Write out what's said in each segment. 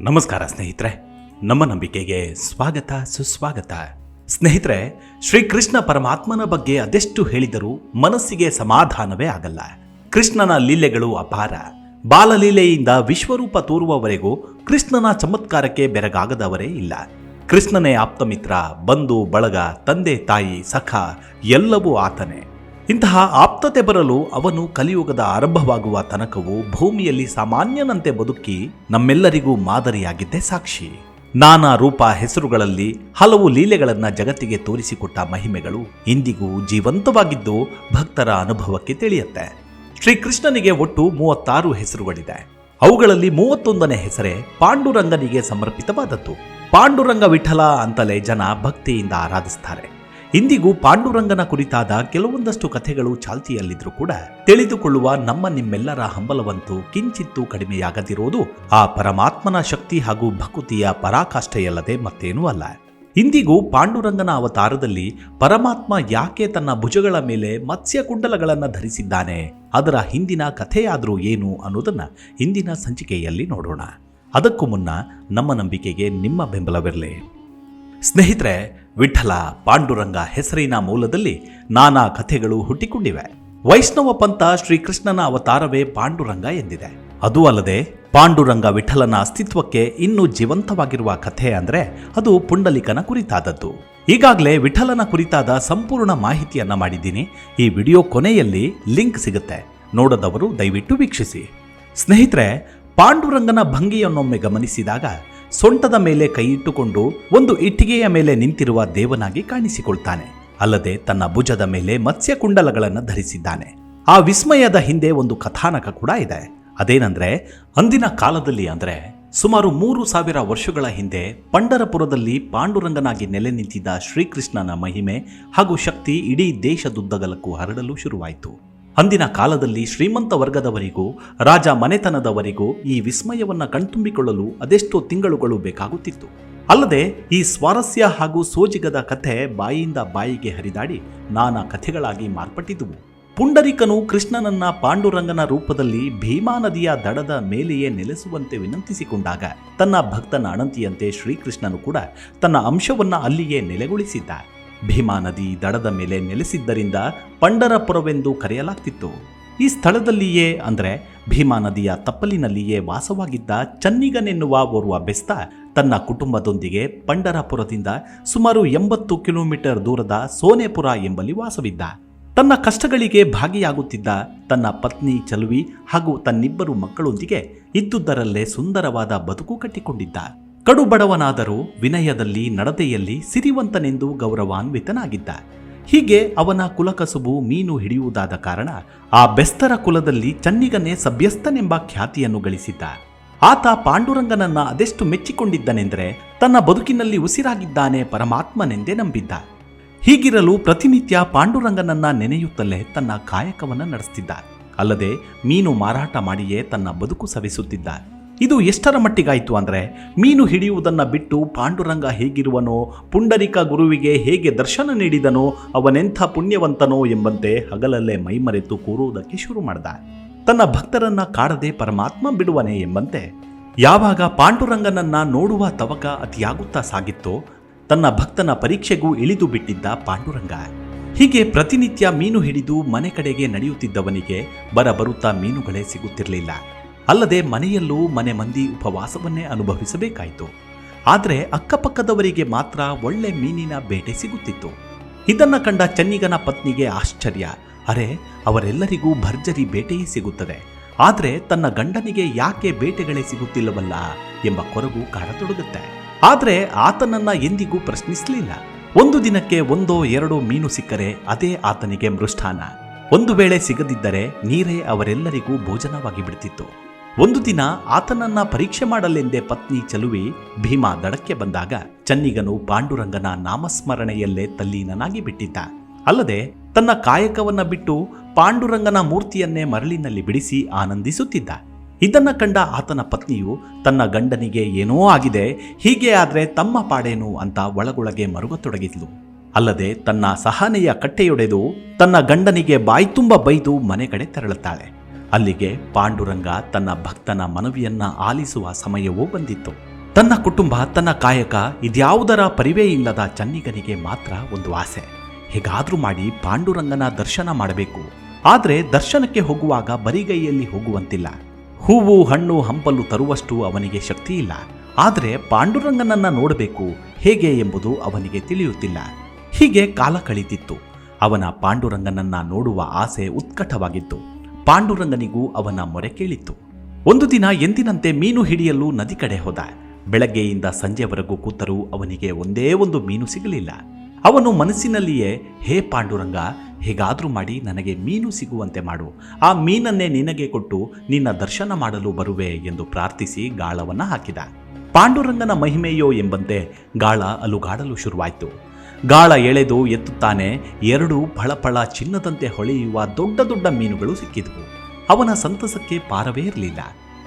ನಮಸ್ಕಾರ ಸ್ನೇಹಿತರೆ, ನಮ್ಮ ನಂಬಿಕೆಗೆ ಸ್ವಾಗತ, ಸುಸ್ವಾಗತ. ಸ್ನೇಹಿತರೆ, ಶ್ರೀಕೃಷ್ಣ ಪರಮಾತ್ಮನ ಬಗ್ಗೆ ಅದೆಷ್ಟು ಹೇಳಿದರೂ ಮನಸ್ಸಿಗೆ ಸಮಾಧಾನವೇ ಆಗಲ್ಲ. ಕೃಷ್ಣನ ಲೀಲೆಗಳು ಅಪಾರ. ಬಾಲಲೀಲೆಯಿಂದ ವಿಶ್ವರೂಪ ತೋರುವವರೆಗೂ ಕೃಷ್ಣನ ಚಮತ್ಕಾರಕ್ಕೆ ಬೆರಗಾಗದವರೇ ಇಲ್ಲ. ಕೃಷ್ಣನೇ ಆಪ್ತಮಿತ್ರ, ಬಂಧು, ಬಳಗ, ತಂದೆ, ತಾಯಿ, ಸಖ, ಎಲ್ಲವೂ ಆತನೇ. ಇಂತಹ ಆಪ್ತತೆ ಬರಲು ಅವನು ಕಲಿಯುಗದ ಆರಂಭವಾಗುವ ತನಕವೂ ಭೂಮಿಯಲ್ಲಿ ಸಾಮಾನ್ಯನಂತೆ ಬದುಕಿ ನಮ್ಮೆಲ್ಲರಿಗೂ ಮಾದರಿಯಾಗಿದ್ದೇ ಸಾಕ್ಷಿ. ನಾನಾ ರೂಪ ಹೆಸರುಗಳಲ್ಲಿ ಹಲವು ಲೀಲೆಗಳನ್ನ ಜಗತ್ತಿಗೆ ತೋರಿಸಿಕೊಟ್ಟ ಮಹಿಮೆಗಳು ಇಂದಿಗೂ ಜೀವಂತವಾಗಿದ್ದು ಭಕ್ತರ ಅನುಭವಕ್ಕೆ ತಿಳಿಯುತ್ತೆ. ಶ್ರೀಕೃಷ್ಣನಿಗೆ ಒಟ್ಟು ಮೂವತ್ತಾರು ಹೆಸರುಗಳಿದೆ. ಅವುಗಳಲ್ಲಿ ಮೂವತ್ತೊಂದನೇ ಹೆಸರೇ ಪಾಂಡುರಂಗನಿಗೆ ಸಮರ್ಪಿತವಾದದ್ದು. ಪಾಂಡುರಂಗ ವಿಠಲ ಅಂತಲೇ ಜನ ಭಕ್ತಿಯಿಂದ ಆರಾಧಿಸ್ತಾರೆ. ಇಂದಿಗೂ ಪಾಂಡುರಂಗನ ಕುರಿತಾದ ಕೆಲವೊಂದಷ್ಟು ಕಥೆಗಳು ಚಾಲ್ತಿಯಲ್ಲಿದ್ರೂ ಕೂಡ ತಿಳಿದುಕೊಳ್ಳುವ ನಮ್ಮ ನಿಮ್ಮೆಲ್ಲರ ಹಂಬಲವಂತೂ ಕಿಂಚಿತ್ತೂ ಕಡಿಮೆಯಾಗದಿರುವುದು ಆ ಪರಮಾತ್ಮನ ಶಕ್ತಿ ಹಾಗೂ ಭಕುತಿಯ ಪರಾಕಾಷ್ಠೆಯಲ್ಲದೆ ಮತ್ತೇನೂ ಅಲ್ಲ. ಇಂದಿಗೂ ಪಾಂಡುರಂಗನ ಅವತಾರದಲ್ಲಿ ಪರಮಾತ್ಮ ಯಾಕೆ ತನ್ನ ಭುಜಗಳ ಮೇಲೆ ಮತ್ಸ್ಯ ಕುಂಡಲಗಳನ್ನು ಧರಿಸಿದ್ದಾನೆ? ಅದರ ಹಿಂದಿನ ಕಥೆಯಾದರೂ ಏನು ಅನ್ನೋದನ್ನು ಹಿಂದಿನ ಸಂಚಿಕೆಯಲ್ಲಿ ನೋಡೋಣ. ಅದಕ್ಕೂ ಮುನ್ನ ನಮ್ಮ ನಂಬಿಕೆಗೆ ನಿಮ್ಮ ಬೆಂಬಲವಿರಲಿ. ಸ್ನೇಹಿತರೆ, ವಿಠಲ ಪಾಂಡುರಂಗ ಹೆಸರಿನ ಮೂಲದಲ್ಲಿ ನಾನಾ ಕಥೆಗಳು ಹುಟ್ಟಿಕೊಂಡಿವೆ. ವೈಷ್ಣವ ಪಂಥ ಶ್ರೀಕೃಷ್ಣನ ಅವತಾರವೇ ಪಾಂಡುರಂಗ ಎಂದಿದೆ. ಅದೂ ಅಲ್ಲದೆ, ಪಾಂಡುರಂಗ ವಿಠಲನ ಅಸ್ತಿತ್ವಕ್ಕೆ ಇನ್ನೂ ಜೀವಂತವಾಗಿರುವ ಕಥೆ ಅಂದ್ರೆ ಅದು ಪುಂಡಲಿಕನ ಕುರಿತಾದದ್ದು. ಈಗಾಗಲೇ ವಿಠಲನ ಕುರಿತಾದ ಸಂಪೂರ್ಣ ಮಾಹಿತಿಯನ್ನ ಮಾಡಿದ್ದೀನಿ. ಈ ವಿಡಿಯೋ ಕೊನೆಯಲ್ಲಿ ಲಿಂಕ್ ಸಿಗುತ್ತೆ. ನೋಡದವರು ದಯವಿಟ್ಟು ವೀಕ್ಷಿಸಿ. ಸ್ನೇಹಿತರೆ, ಪಾಂಡುರಂಗನ ಭಂಗಿಯನ್ನೊಮ್ಮೆ ಗಮನಿಸಿದಾಗ ಸೊಂಟದ ಮೇಲೆ ಕೈಯಿಟ್ಟುಕೊಂಡು ಒಂದು ಇಟ್ಟಿಗೆಯ ಮೇಲೆ ನಿಂತಿರುವ ದೇವನಾಗಿ ಕಾಣಿಸಿಕೊಳ್ತಾನೆ. ಅಲ್ಲದೆ ತನ್ನ ಭುಜದ ಮೇಲೆ ಮತ್ಸ್ಯ ಕುಂಡಲಗಳನ್ನು ಧರಿಸಿದ್ದಾನೆ. ಆ ವಿಸ್ಮಯದ ಹಿಂದೆ ಒಂದು ಕಥಾನಕ ಕೂಡ ಇದೆ. ಅದೇನಂದ್ರೆ, ಅಂದಿನ ಕಾಲದಲ್ಲಿ ಅಂದ್ರೆ ಸುಮಾರು ಮೂರು ಸಾವಿರ ವರ್ಷಗಳ ಹಿಂದೆ ಪಂಡರಪುರದಲ್ಲಿ ಪಾಂಡುರಂಗನಾಗಿ ನೆಲೆ ನಿಂತಿದ್ದ ಶ್ರೀಕೃಷ್ಣನ ಮಹಿಮೆ ಹಾಗೂ ಶಕ್ತಿ ಇಡೀ ದೇಶದುದ್ದಗಲಕ್ಕೂ ಹರಡಲು ಶುರುವಾಯಿತು. ಅಂದಿನ ಕಾಲದಲ್ಲಿ ಶ್ರೀಮಂತ ವರ್ಗದವರಿಗೂ, ರಾಜ ಮನೆತನದವರಿಗೂ ಈ ವಿಸ್ಮಯವನ್ನು ಕಣ್ತುಂಬಿಕೊಳ್ಳಲು ಅದೆಷ್ಟೋ ತಿಂಗಳುಗಳು ಬೇಕಾಗುತ್ತಿತ್ತು. ಅಲ್ಲದೆ ಈ ಸ್ವಾರಸ್ಯ ಹಾಗೂ ಸೋಜಿಗದ ಕಥೆ ಬಾಯಿಯಿಂದ ಬಾಯಿಗೆ ಹರಿದಾಡಿ ನಾನಾ ಕಥೆಗಳಾಗಿ ಮಾರ್ಪಟ್ಟಿದ್ದುವು. ಪುಂಡರಿಕನು ಕೃಷ್ಣನನ್ನ ಪಾಂಡುರಂಗನ ರೂಪದಲ್ಲಿ ಭೀಮಾ ನದಿಯ ದಡದ ಮೇಲೆಯೇ ನೆಲೆಸುವಂತೆ ವಿನಂತಿಸಿಕೊಂಡಾಗ ತನ್ನ ಭಕ್ತನ ಅಣಂತಿಯಂತೆ ಶ್ರೀಕೃಷ್ಣನು ಕೂಡ ತನ್ನ ಅಂಶವನ್ನ ಅಲ್ಲಿಯೇ ನೆಲೆಗೊಳಿಸಿದ್ದ. ಭೀಮಾ ನದಿ ದಡದ ಮೇಲೆ ನೆಲೆಸಿದ್ದರಿಂದ ಪಂಡರಪುರವೆಂದು ಕರೆಯಲಾಗ್ತಿತ್ತು. ಈ ಸ್ಥಳದಲ್ಲಿಯೇ ಅಂದರೆ ಭೀಮಾ ನದಿಯ ತಪ್ಪಲಿನಲ್ಲಿಯೇ ವಾಸವಾಗಿದ್ದ ಚನ್ನಿಗನೆನ್ನುವ ಓರ್ವ ಬೆಸ್ತ ತನ್ನ ಕುಟುಂಬದೊಂದಿಗೆ ಪಂಡರಪುರದಿಂದ ಸುಮಾರು ಎಂಬತ್ತು ಕಿಲೋಮೀಟರ್ ದೂರದ ಸೋನೆಪುರ ಎಂಬಲ್ಲಿ ವಾಸವಿದ್ದ. ತನ್ನ ಕಷ್ಟಗಳಿಗೆ ಭಾಗಿಯಾಗುತ್ತಿದ್ದ ತನ್ನ ಪತ್ನಿ ಚಲುವಿ ಹಾಗೂ ತನ್ನಿಬ್ಬರು ಮಕ್ಕಳೊಂದಿಗೆ ಇದ್ದುದರಲ್ಲೇ ಸುಂದರವಾದ ಬದುಕು ಕಟ್ಟಿಕೊಂಡಿದ್ದ. ಕಡು ಬಡವನಾದರೂ ವಿನಯದಲ್ಲಿ ನಡತೆಯಲ್ಲಿ ಸಿರಿವಂತನೆಂದು ಗೌರವಾನ್ವಿತನಾಗಿದ್ದ. ಹೀಗೆ ಅವನ ಕುಲಕಸುಬು ಮೀನು ಹಿಡಿಯುವುದಾದ ಕಾರಣ ಆ ಬೆಸ್ತರ ಕುಲದಲ್ಲಿ ಚನ್ನಿಗನೇ ಸಭ್ಯಸ್ಥನೆಂಬ ಖ್ಯಾತಿಯನ್ನು ಗಳಿಸಿದ್ದ. ಆತ ಪಾಂಡುರಂಗನನ್ನ ಅದೆಷ್ಟು ಮೆಚ್ಚಿಕೊಂಡಿದ್ದನೆಂದರೆ ತನ್ನ ಬದುಕಿನಲ್ಲಿ ಉಸಿರಾಗಿದ್ದಾನೆ ಪರಮಾತ್ಮನೆಂದೇ ನಂಬಿದ್ದ. ಹೀಗಿರಲು ಪ್ರತಿನಿತ್ಯ ಪಾಂಡುರಂಗನನ್ನ ನೆನೆಯುತ್ತಲೇ ತನ್ನ ಕಾಯಕವನ್ನು ನಡೆಸ್ತಿದ್ದ. ಅಲ್ಲದೆ ಮೀನು ಮಾರಾಟ ಮಾಡಿಯೇ ತನ್ನ ಬದುಕು ಸವಿಸುತ್ತಿದ್ದ. ಇದು ಎಷ್ಟರ ಮಟ್ಟಿಗಾಯಿತು ಅಂದರೆ ಮೀನು ಹಿಡಿಯುವುದನ್ನು ಬಿಟ್ಟು ಪಾಂಡುರಂಗ ಹೇಗಿರುವನೋ, ಪುಂಡರಿಕ ಗುರುವಿಗೆ ಹೇಗೆ ದರ್ಶನ ನೀಡಿದನೋ, ಅವನೆಂಥ ಪುಣ್ಯವಂತನೋ ಎಂಬಂತೆ ಹಗಲಲ್ಲೇ ಮೈಮರೆತು ಕೂರುವುದಕ್ಕೆ ಶುರು ಮಾಡ್ದ. ತನ್ನ ಭಕ್ತರನ್ನ ಕಾಡದೆ ಪರಮಾತ್ಮ ಬಿಡುವನೆ ಎಂಬಂತೆ ಯಾವಾಗ ಪಾಂಡುರಂಗನನ್ನ ನೋಡುವ ತವಕ ಅತಿಯಾಗುತ್ತಾ ಸಾಗಿತ್ತೋ, ತನ್ನ ಭಕ್ತನ ಪರೀಕ್ಷೆಗೂ ಇಳಿದು ಬಿಟ್ಟಿದ್ದ ಪಾಂಡುರಂಗ. ಹೀಗೆ ಪ್ರತಿನಿತ್ಯ ಮೀನು ಹಿಡಿದು ಮನೆ ಕಡೆಗೆ ನಡೆಯುತ್ತಿದ್ದವನಿಗೆ ಬರ ಬರುತ್ತಾ ಮೀನುಗಳೇ ಸಿಗುತ್ತಿರಲಿಲ್ಲ. ಅಲ್ಲದೆ ಮನೆಯಲ್ಲೂ ಮನೆ ಮಂದಿ ಉಪವಾಸವನ್ನೇ ಅನುಭವಿಸಬೇಕಾಯಿತು. ಆದರೆ ಅಕ್ಕಪಕ್ಕದವರಿಗೆ ಮಾತ್ರ ಒಳ್ಳೆ ಮೀನಿನ ಬೇಟೆ ಸಿಗುತ್ತಿತ್ತು. ಇದನ್ನ ಕಂಡ ಚನ್ನಿಗನ ಪತ್ನಿಗೆ ಆಶ್ಚರ್ಯ. ಅರೆ, ಅವರೆಲ್ಲರಿಗೂ ಭರ್ಜರಿ ಬೇಟೆಯೇ ಸಿಗುತ್ತದೆ. ಆದರೆ ತನ್ನ ಗಂಡನಿಗೆ ಯಾಕೆ ಬೇಟೆಗಳೇ ಸಿಗುತ್ತಿಲ್ಲವಲ್ಲ ಎಂಬ ಕೊರಗು ಕಾಡತೊಡಗುತ್ತೆ. ಆದರೆ ಆತನನ್ನ ಎಂದಿಗೂ ಪ್ರಶ್ನಿಸಲಿಲ್ಲ. ಒಂದು ದಿನಕ್ಕೆ ಒಂದೋ ಎರಡೋ ಮೀನು ಸಿಕ್ಕರೆ ಅದೇ ಆತನಿಗೆ ಮೃಷ್ಠಾನ. ಒಂದು ವೇಳೆ ಸಿಗದಿದ್ದರೆ ನೀರೇ ಅವರೆಲ್ಲರಿಗೂ ಭೋಜನವಾಗಿ ಬಿಡ್ತಿತ್ತು. ಒಂದು ದಿನ ಆತನನ್ನ ಪರೀಕ್ಷೆ ಮಾಡಲೆಂದೇ ಪತ್ನಿ ಚಲುವೆ ಭೀಮಾ ದಡಕ್ಕೆ ಬಂದಾಗ ಚನ್ನಿಗನು ಪಾಂಡುರಂಗನ ನಾಮಸ್ಮರಣೆಯಲ್ಲೇ ತಲ್ಲೀನನಾಗಿ ಬಿಟ್ಟಿದ್ದ. ಅಲ್ಲದೆ ತನ್ನ ಕಾಯಕವನ್ನ ಬಿಟ್ಟು ಪಾಂಡುರಂಗನ ಮೂರ್ತಿಯನ್ನೇ ಮರಳಿನಲ್ಲಿ ಬಿಡಿಸಿ ಆನಂದಿಸುತ್ತಿದ್ದ. ಇದನ್ನ ಕಂಡ ಆತನ ಪತ್ನಿಯು ತನ್ನ ಗಂಡನಿಗೆ ಏನೋ ಆಗಿದೆ, ಹೀಗೆ ಆದ್ರೆ ತಮ್ಮ ಪಾಡೇನು ಅಂತ ಒಳಗೊಳಗೆ ಮರುಗತೊಡಗಿದ್ಲು. ಅಲ್ಲದೆ ತನ್ನ ಸಹನೆಯ ಕಟ್ಟೆಯೊಡೆದು ತನ್ನ ಗಂಡನಿಗೆ ಬಾಯ್ತುಂಬ ಬೈದು ಮನೆ ಕಡೆ ತೆರಳುತ್ತಾಳೆ. ಅಲ್ಲಿಗೆ ಪಾಂಡುರಂಗ ತನ್ನ ಭಕ್ತನ ಮನವಿಯನ್ನ ಆಲಿಸುವ ಸಮಯವೂ ಬಂದಿತ್ತು. ತನ್ನ ಕುಟುಂಬ, ತನ್ನ ಕಾಯಕ ಇದ್ಯಾವುದರ ಪರಿವೇ ಇಲ್ಲದ ಚನ್ನಿಗನಿಗೆ ಮಾತ್ರ ಒಂದು ಆಸೆ. ಹೀಗಾದ್ರೂ ಮಾಡಿ ಪಾಂಡುರಂಗನ ದರ್ಶನ ಮಾಡಬೇಕು. ಆದರೆ ದರ್ಶನಕ್ಕೆ ಹೋಗುವಾಗ ಬರಿಗೈಯಲ್ಲಿ ಹೋಗುವಂತಿಲ್ಲ. ಹೂವು, ಹಣ್ಣು, ಹಂಪಲು ತರುವಷ್ಟು ಅವನಿಗೆ ಶಕ್ತಿ ಇಲ್ಲ. ಆದರೆ ಪಾಂಡುರಂಗನನ್ನ ನೋಡಬೇಕು ಹೇಗೆ ಎಂಬುದು ಅವನಿಗೆ ತಿಳಿಯುತ್ತಿಲ್ಲ. ಹೀಗೆ ಕಾಲ ಕಳೀತಿತ್ತು. ಅವನ ಪಾಂಡುರಂಗನನ್ನ ನೋಡುವ ಆಸೆ ಉತ್ಕಟವಾಗಿತ್ತು. ಪಾಂಡುರಂಗನಿಗೂ ಅವನ ಮೊರೆ ಕೇಳಿತ್ತು. ಒಂದು ದಿನ ಎಂದಿನಂತೆ ಮೀನು ಹಿಡಿಯಲು ನದಿ ಕಡೆ ಹೋದ. ಬೆಳಗ್ಗೆಯಿಂದ ಸಂಜೆವರೆಗೂ ಕೂತರೂ ಅವನಿಗೆ ಒಂದೇ ಒಂದು ಮೀನು ಸಿಗಲಿಲ್ಲ. ಅವನು ಮನಸ್ಸಿನಲ್ಲಿಯೇ, ಹೇ ಪಾಂಡುರಂಗ, ಹೇಗಾದರೂ ಮಾಡಿ ನನಗೆ ಮೀನು ಸಿಗುವಂತೆ ಮಾಡು. ಆ ಮೀನನ್ನೇ ನಿನಗೆ ಕೊಟ್ಟು ನಿನ್ನ ದರ್ಶನ ಮಾಡಲು ಬರುವೆ ಎಂದು ಪ್ರಾರ್ಥಿಸಿ ಗಾಳವನ್ನು ಹಾಕಿದ. ಪಾಂಡುರಂಗನ ಮಹಿಮೆಯೋ ಎಂಬಂತೆ ಗಾಳ ಅಲುಗಾಡಲು ಶುರುವಾಯಿತು. ಗಾಳ ಎಳೆದು ಎತ್ತುತ್ತಾನೆ, ಎರಡು ಫಳಫಳ ಚಿನ್ನದಂತೆ ಹೊಳೆಯುವ ದೊಡ್ಡ ದೊಡ್ಡ ಮೀನುಗಳು ಸಿಕ್ಕಿದವು. ಅವನ ಸಂತಸಕ್ಕೆ ಪಾರವೇ ಇರಲಿಲ್ಲ.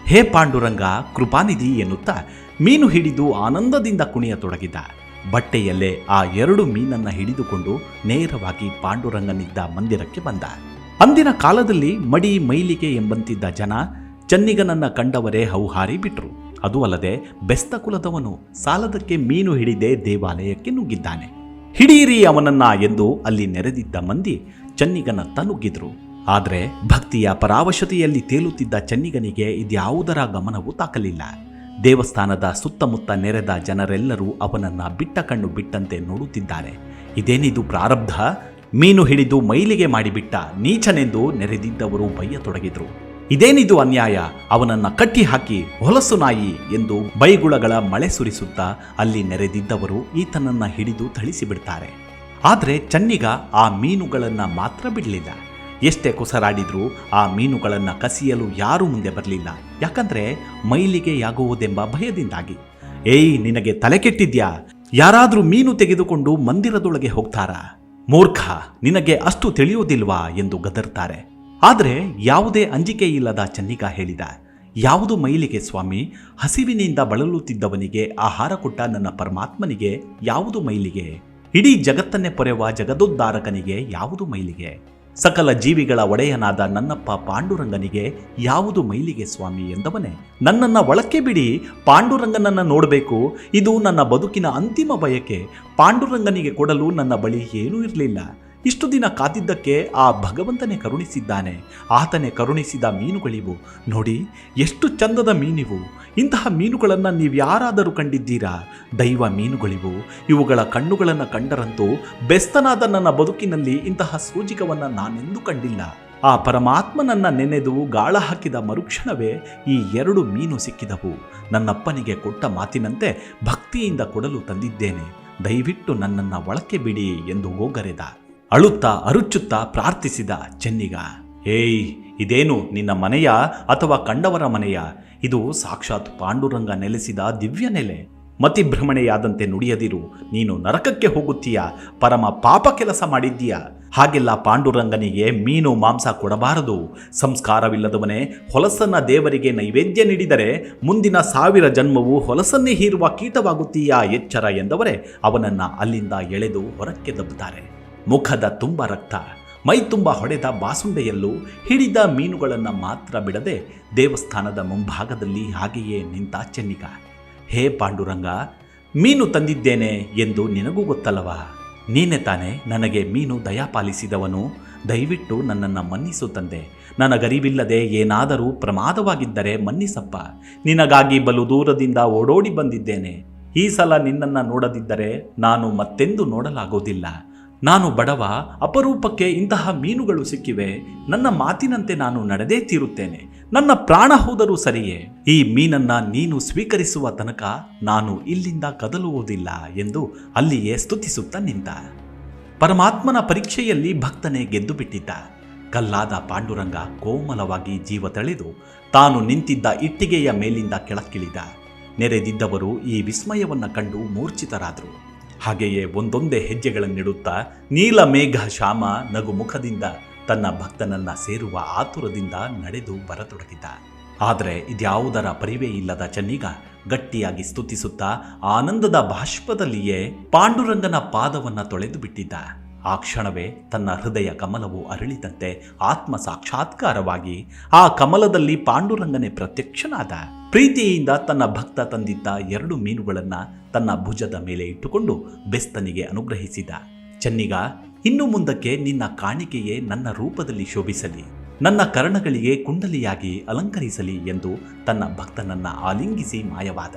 ಹೇ ಪಾಂಡುರಂಗ, ಕೃಪಾನಿಧಿ ಎನ್ನುತ್ತಾ ಮೀನು ಹಿಡಿದು ಆನಂದದಿಂದ ಕುಣಿಯತೊಡಗಿದ. ಬಟ್ಟೆಯಲ್ಲೇ ಆ ಎರಡು ಮೀನನ್ನ ಹಿಡಿದುಕೊಂಡು ನೇರವಾಗಿ ಪಾಂಡುರಂಗನಿದ್ದ ಮಂದಿರಕ್ಕೆ ಬಂದ. ಅಂದಿನ ಕಾಲದಲ್ಲಿ ಮಡಿ ಮೈಲಿಗೆ ಎಂಬಂತಿದ್ದ ಜನ ಚನ್ನಿಗನನ್ನ ಕಂಡವರೇ ಹೌಹಾರಿ ಬಿಟ್ರು. ಅದು ಅಲ್ಲದೆ ಬೆಸ್ತ ಕುಲದವನು ಸಾಲದಕ್ಕೆ ಮೀನು ಹಿಡಿದೇ ದೇವಾಲಯಕ್ಕೆ ನುಗ್ಗಿದ್ದಾನೆ. ಹಿಡಿಯಿರಿ ಅವನನ್ನ ಎಂದು ಅಲ್ಲಿ ನೆರೆದಿದ್ದ ಮಂದಿ ಚನ್ನಿಗನತ್ತ ನುಗ್ಗಿದ್ರು ಆದರೆ ಭಕ್ತಿಯ ಪರಾವಶತೆಯಲ್ಲಿ ತೇಲುತ್ತಿದ್ದ ಚನ್ನಿಗನಿಗೆ ಇದ್ಯಾವುದರ ಗಮನವೂ ತಾಕಲಿಲ್ಲ. ದೇವಸ್ಥಾನದ ಸುತ್ತಮುತ್ತ ನೆರೆದ ಜನರೆಲ್ಲರೂ ಅವನನ್ನ ಬಿಟ್ಟ ಕಣ್ಣು ಬಿಟ್ಟಂತೆ ನೋಡುತ್ತಿದ್ದಾರೆ. ಇದೇನಿದು ಪ್ರಾರಬ್ಧ? ಮೀನು ಹಿಡಿದು ಮೈಲಿಗೆ ಮಾಡಿಬಿಟ್ಟ ನೀಚನೆಂದು ನೆರೆದಿದ್ದವರು ಬಯ್ಯತೊಡಗಿದ್ರು ಇದೇನಿದು ಅನ್ಯಾಯ? ಅವನನ್ನ ಕಟ್ಟಿ ಹಾಕಿ ಹೊಲಸು ನಾಯಿ ಎಂದು ಬೈಗುಳಗಳ ಮಳೆ ಸುರಿಸುತ್ತಾ ಅಲ್ಲಿ ನೆರೆದಿದ್ದವರು ಈತನನ್ನ ಹಿಡಿದು ಥಳಿಸಿಬಿಡ್ತಾರೆ. ಆದರೆ ಚನ್ನಿಗ ಆ ಮೀನುಗಳನ್ನ ಮಾತ್ರ ಬಿಡಲಿಲ್ಲ. ಎಷ್ಟೇ ಕುಸರಾಡಿದ್ರೂ ಆ ಮೀನುಗಳನ್ನ ಕಸಿಯಲು ಯಾರೂ ಮುಂದೆ ಬರಲಿಲ್ಲ. ಯಾಕಂದ್ರೆ ಮೈಲಿಗೆ ಯಾಗುವುದೆಂಬ ಭಯದಿಂದಾಗಿ. ಏಯ್, ನಿನಗೆ ತಲೆ ಕೆಟ್ಟಿದ್ಯಾ? ಯಾರಾದ್ರೂ ಮೀನು ತೆಗೆದುಕೊಂಡು ಮಂದಿರದೊಳಗೆ ಹೋಗ್ತಾರಾ? ಮೂರ್ಖ, ನಿನಗೆ ಅಷ್ಟು ತಿಳಿಯುವುದಿಲ್ವಾ? ಎಂದು ಗದರ್ತಾರೆ. ಆದರೆ ಯಾವುದೇ ಅಂಜಿಕೆ ಇಲ್ಲದ ಚನ್ನಿಕಾ ಹೇಳಿದ, ಯಾವುದು ಮೈಲಿಗೆ ಸ್ವಾಮಿ? ಹಸಿವಿನಿಂದ ಬಳಲುತ್ತಿದ್ದವನಿಗೆ ಆಹಾರ ಕೊಟ್ಟ ನನ್ನ ಪರಮಾತ್ಮನಿಗೆ ಯಾವುದು ಮೈಲಿಗೆ? ಇಡೀ ಜಗತ್ತನ್ನೇ ಪೊರೆವ ಜಗದೋದ್ಧಾರಕನಿಗೆ ಯಾವುದು ಮೈಲಿಗೆ? ಸಕಲ ಜೀವಿಗಳ ಒಡೆಯನಾದ ನನ್ನಪ್ಪ ಪಾಂಡುರಂಗನಿಗೆ ಯಾವುದು ಮೈಲಿಗೆ ಸ್ವಾಮಿ ಎಂದವನೇ? ನನ್ನನ್ನ ಒಳಕ್ಕೆ ಬಿಡಿ, ಪಾಂಡುರಂಗನನ್ನು ನೋಡಬೇಕು. ಇದು ನನ್ನ ಬದುಕಿನ ಅಂತಿಮ ಬಯಕೆ. ಪಾಂಡುರಂಗನಿಗೆ ಕೊಡಲು ನನ್ನ ಬಳಿ ಏನೂ ಇರಲಿಲ್ಲ. ಇಷ್ಟು ದಿನ ಕಾದಿದ್ದಕ್ಕೆ ಆ ಭಗವಂತನೇ ಕರುಣಿಸಿದ್ದಾನೆ. ಆತನೇ ಕರುಣಿಸಿದ ಮೀನುಗಳಿವು. ನೋಡಿ, ಎಷ್ಟು ಚಂದದ ಮೀನಿವು. ಇಂತಹ ಮೀನುಗಳನ್ನು ನೀವು ಯಾರಾದರೂ ಕಂಡಿದ್ದೀರಾ? ದೈವ ಮೀನುಗಳಿವು. ಇವುಗಳ ಕಣ್ಣುಗಳನ್ನು ಕಂಡರಂತೂ ಬೆಸ್ತನಾದ ನನ್ನ ಬದುಕಿನಲ್ಲಿ ಇಂತಹ ಸೂಜಿಕವನ್ನು ನಾನೆಂದೂ ಕಂಡಿಲ್ಲ. ಆ ಪರಮಾತ್ಮನನ್ನ ನೆನೆದು ಗಾಳ ಹಾಕಿದ ಮರುಕ್ಷಣವೇ ಈ ಎರಡು ಮೀನು ಸಿಕ್ಕಿದವು. ನನ್ನಪ್ಪನಿಗೆ ಕೊಟ್ಟ ಮಾತಿನಂತೆ ಭಕ್ತಿಯಿಂದ ಕೊಡಲು ತಂದಿದ್ದೇನೆ. ದಯವಿಟ್ಟು ನನ್ನನ್ನು ಒಳಕ್ಕೆ ಬಿಡಿ ಎಂದು ಗೋಗರೆದ ಅಳುತ್ತಾ, ಅರುಚುತ್ತಾ ಪ್ರಾರ್ಥಿಸಿದ ಚೆನ್ನಿಗ, ಏಯ್, ಇದೇನು ನಿನ್ನ ಮನೆಯ ಅಥವಾ ಕಂಡವರ ಮನೆಯ? ಇದು ಸಾಕ್ಷಾತ್ ಪಾಂಡುರಂಗ ನೆಲೆಸಿದ ದಿವ್ಯ ನೆಲೆ. ಮತಿಭ್ರಮಣೆಯಾದಂತೆ ನುಡಿಯದಿರು. ನೀನು ನರಕಕ್ಕೆ ಹೋಗುತ್ತೀಯ. ಪರಮ ಪಾಪ ಕೆಲಸ ಮಾಡಿದ್ದೀಯ. ಹಾಗೆಲ್ಲ ಪಾಂಡುರಂಗನಿಗೆ ಮೀನು, ಮಾಂಸ ಕೊಡಬಾರದು. ಸಂಸ್ಕಾರವಿಲ್ಲದವನೇ, ಹೊಲಸನ್ನ ದೇವರಿಗೆ ನೈವೇದ್ಯ ನೀಡಿದರೆ ಮುಂದಿನ ಸಾವಿರ ಜನ್ಮವು ಹೊಲಸನ್ನೇ ಹೀರುವ ಕೀಟವಾಗುತ್ತೀಯಾ ಎಚ್ಚರ ಎಂದವರೇ ಅವನನ್ನ ಅಲ್ಲಿಂದ ಎಳೆದು ಹೊರಕ್ಕೆ ದಬ್ಬುತ್ತಾರೆ. ಮುಖದ ತುಂಬ ರಕ್ತ, ಮೈ ತುಂಬ ಹೊಡೆದ ಬಾಸುಂಡೆಯಲ್ಲೂ ಹಿಡಿದ ಮೀನುಗಳನ್ನು ಮಾತ್ರ ಬಿಡದೆ ದೇವಸ್ಥಾನದ ಮುಂಭಾಗದಲ್ಲಿ ಹಾಗೆಯೇ ನಿಂತ ಚೆನ್ನಿಗ. ಹೇ ಪಾಂಡುರಂಗ, ಮೀನು ತಂದಿದ್ದೇನೆ ಎಂದು ನಿನಗೂ ಗೊತ್ತಲ್ಲವಾ? ನೀನೆ ತಾನೆ ನನಗೆ ಮೀನು ದಯಾಪಾಲಿಸಿದವನು. ದಯವಿಟ್ಟು ನನ್ನನ್ನು ಮನ್ನಿಸು ತಂದೆ. ನನಗರಿವಿಲ್ಲದೆ ಏನಾದರೂ ಪ್ರಮಾದವಾಗಿದ್ದರೆ ಮನ್ನಿಸಪ್ಪ. ನಿನಗಾಗಿ ಬಲು ದೂರದಿಂದ ಓಡೋಡಿ ಬಂದಿದ್ದೇನೆ. ಈ ಸಲ ನಿನ್ನನ್ನು ನೋಡದಿದ್ದರೆ ನಾನು ಮತ್ತೆಂದು ನೋಡಲಾಗೋದಿಲ್ಲ. ನಾನು ಬಡವ, ಅಪರೂಪಕ್ಕೆ ಇಂತಹ ಮೀನುಗಳು ಸಿಕ್ಕಿವೆ. ನನ್ನ ಮಾತಿನಂತೆ ನಾನು ನಡೆದೇ ತೀರುತ್ತೇನೆ. ನನ್ನ ಪ್ರಾಣ ಹೋದರೂ ಸರಿಯೇ? ಈ ಮೀನನ್ನ ನೀನು ಸ್ವೀಕರಿಸುವ ತನಕ ನಾನು ಇಲ್ಲಿಂದ ಕದಲುವುದಿಲ್ಲ ಎಂದು ಅಲ್ಲಿಯೇ ಸ್ತುತಿಸುತ್ತಾ ನಿಂತ ಪರಮಾತ್ಮನ ಪರೀಕ್ಷೆಯಲ್ಲಿ ಭಕ್ತನೇ ಗೆದ್ದು ಬಿಟ್ಟಿದ್ದ ಕಲ್ಲಾದ ಪಾಂಡುರಂಗ ಕೋಮಲವಾಗಿ ಜೀವ ತಳೆದು ತಾನು ನಿಂತಿದ್ದ ಇಟ್ಟಿಗೆಯ ಮೇಲಿಂದ ಕೆಳಕ್ಕಿಳಿದ. ನೆರೆದಿದ್ದವರು ಈ ವಿಸ್ಮಯವನ್ನು ಕಂಡು ಮೂರ್ಛಿತರಾದರು. ಹಾಗೆಯೇ ಒಂದೊಂದೇ ಹೆಜ್ಜೆಗಳನ್ನಿಡುತ್ತಾ ನೀಲ ಮೇಘ ಶ್ಯಾಮ ನಗು ಮುಖದಿಂದ ತನ್ನ ಭಕ್ತನನ್ನ ಸೇರುವ ಆತುರದಿಂದ ನಡೆದು ಬರತೊಡಗಿದ್ದ ಆದರೆ ಇದ್ಯಾವುದರ ಪರಿವೇ ಇಲ್ಲದ ಚೆನ್ನಿಗ ಗಟ್ಟಿಯಾಗಿ ಸ್ತುತಿಸುತ್ತಾ ಆನಂದದ ಬಾಷ್ಪದಲ್ಲಿಯೇ ಪಾಂಡುರಂಗನ ಪಾದವನ್ನ ತೊಳೆದು ಬಿಟ್ಟಿದ್ದ. ಆ ಕ್ಷಣವೇ ತನ್ನ ಹೃದಯ ಕಮಲವು ಅರಳಿದಂತೆ ಆತ್ಮ ಸಾಕ್ಷಾತ್ಕಾರವಾಗಿ ಆ ಕಮಲದಲ್ಲಿ ಪಾಂಡುರಂಗನೇ ಪ್ರತ್ಯಕ್ಷನಾದ. ಪ್ರೀತಿಯಿಂದ ತನ್ನ ಭಕ್ತ ತಂದಿದ್ದ ಎರಡು ಮೀನುಗಳನ್ನು ತನ್ನ ಭುಜದ ಮೇಲೆ ಇಟ್ಟುಕೊಂಡು ಬೆಸ್ತನಿಗೆ ಅನುಗ್ರಹಿಸಿದ. ಚೆನ್ನಿಗ, ಇನ್ನು ಮುಂದಕ್ಕೆ ನಿನ್ನ ಕಾಣಿಕೆಯೇ ನನ್ನ ರೂಪದಲ್ಲಿ ಶೋಭಿಸಲಿ, ನನ್ನ ಕರ್ಣಗಳಿಗೆ ಕುಂಡಲಿಯಾಗಿ ಅಲಂಕರಿಸಲಿ ಎಂದು ತನ್ನ ಭಕ್ತನನ್ನ ಆಲಿಂಗಿಸಿ ಮಾಯವಾದ.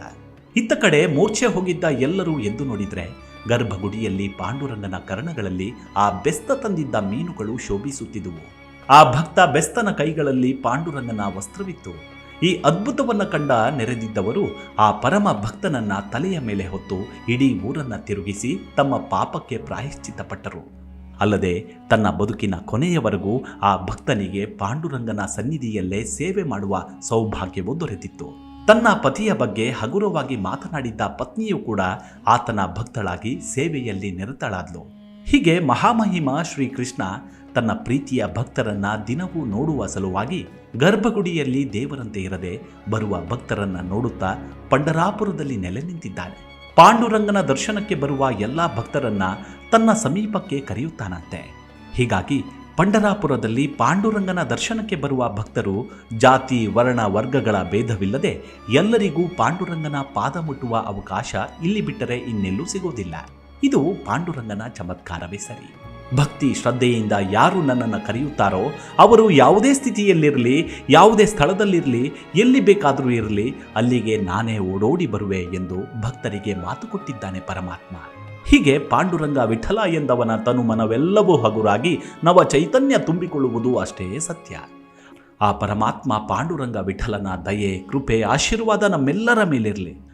ಇತ್ತ ಕಡೆ ಮೂರ್ಛೆ ಹೋಗಿದ್ದ ಎಲ್ಲರೂ ಎದ್ದು ನೋಡಿದ್ರೆ ಗರ್ಭಗುಡಿಯಲ್ಲಿ ಪಾಂಡುರಂಗನ ಕರ್ಣಗಳಲ್ಲಿ ಆ ಬೆಸ್ತ ತಂದಿದ್ದ ಮೀನುಗಳು ಶೋಭಿಸುತ್ತಿದ್ದುವು. ಆ ಭಕ್ತ ಬೆಸ್ತನ ಕೈಗಳಲ್ಲಿ ಪಾಂಡುರಂಗನ ವಸ್ತ್ರವಿತ್ತು. ಈ ಅದ್ಭುತವನ್ನು ಕಂಡ ನೆರೆದಿದ್ದವರು ಆ ಪರಮ ಭಕ್ತನನ್ನ ತಲೆಯ ಮೇಲೆ ಹೊತ್ತು ಇಡೀ ಊರನ್ನು ತಿರುಗಿಸಿ ತಮ್ಮ ಪಾಪಕ್ಕೆ ಪ್ರಾಯಶ್ಚಿತ್ತಪಟ್ಟರು. ಅಲ್ಲದೆ ತನ್ನ ಬದುಕಿನ ಕೊನೆಯವರೆಗೂ ಆ ಭಕ್ತನಿಗೆ ಪಾಂಡುರಂಗನ ಸನ್ನಿಧಿಯಲ್ಲೇ ಸೇವೆ ಮಾಡುವ ಸೌಭಾಗ್ಯವು ದೊರೆತಿತ್ತು. ತನ್ನ ಪತಿಯ ಬಗ್ಗೆ ಹಗುರವಾಗಿ ಮಾತನಾಡಿದ್ದ ಪತ್ನಿಯೂ ಕೂಡ ಆತನ ಭಕ್ತಳಾಗಿ ಸೇವೆಯಲ್ಲಿ ನಿರತಳಾದ್ಲು. ಹೀಗೆ ಮಹಾಮಹಿಮ ಶ್ರೀಕೃಷ್ಣ ತನ್ನ ಪ್ರೀತಿಯ ಭಕ್ತರನ್ನ ದಿನವೂ ನೋಡುವ ಸಲುವಾಗಿ ಗರ್ಭಗುಡಿಯಲ್ಲಿ ದೇವರಂತೆ ಇರದೆ ಬರುವ ಭಕ್ತರನ್ನ ನೋಡುತ್ತಾ ಪಂಡರಾಪುರದಲ್ಲಿ ನೆಲೆ ನಿಂತಿದ್ದಾನೆ. ಪಾಂಡುರಂಗನ ದರ್ಶನಕ್ಕೆ ಬರುವ ಎಲ್ಲ ಭಕ್ತರನ್ನ ತನ್ನ ಸಮೀಪಕ್ಕೆ ಕರೆಯುತ್ತಾನಂತೆ. ಹೀಗಾಗಿ ಪಂಡರಾಪುರದಲ್ಲಿ ಪಾಂಡುರಂಗನ ದರ್ಶನಕ್ಕೆ ಬರುವ ಭಕ್ತರು ಜಾತಿ, ವರ್ಣ, ವರ್ಗಗಳ ಭೇದವಿಲ್ಲದೆ ಎಲ್ಲರಿಗೂ ಪಾಂಡುರಂಗನ ಪಾದ ಮುಟ್ಟುವ ಅವಕಾಶ ಇಲ್ಲಿ ಬಿಟ್ಟರೆ ಇನ್ನೆಲ್ಲೂ ಸಿಗೋದಿಲ್ಲ. ಇದು ಪಾಂಡುರಂಗನ ಚಮತ್ಕಾರವೇ ಸರಿ. ಭಕ್ತಿ ಶ್ರದ್ಧೆಯಿಂದ ಯಾರು ನನ್ನನ್ನು ಕರೆಯುತ್ತಾರೋ ಅವರು ಯಾವುದೇ ಸ್ಥಿತಿಯಲ್ಲಿರಲಿ, ಯಾವುದೇ ಸ್ಥಳದಲ್ಲಿರಲಿ, ಎಲ್ಲಿ ಬೇಕಾದರೂ ಇರಲಿ, ಅಲ್ಲಿಗೆ ನಾನೇ ಓಡೋಡಿ ಬರುವೆ ಎಂದು ಭಕ್ತರಿಗೆ ಮಾತು ಕೊಟ್ಟಿದ್ದಾನೆ ಪರಮಾತ್ಮ. ಹೀಗೆ ಪಾಂಡುರಂಗ ವಿಠಲ ಎಂದವನ ತನು ಮನವೆಲ್ಲವೂ ಹಗುರಾಗಿ ನವ ಚೈತನ್ಯ ತುಂಬಿಕೊಳ್ಳುವುದು ಅಷ್ಟೇ ಸತ್ಯ. ಆ ಪರಮಾತ್ಮ ಪಾಂಡುರಂಗ ವಿಠಲನ ದಯೆ, ಕೃಪೆ, ಆಶೀರ್ವಾದ ನಮ್ಮೆಲ್ಲರ ಮೇಲಿರಲಿ.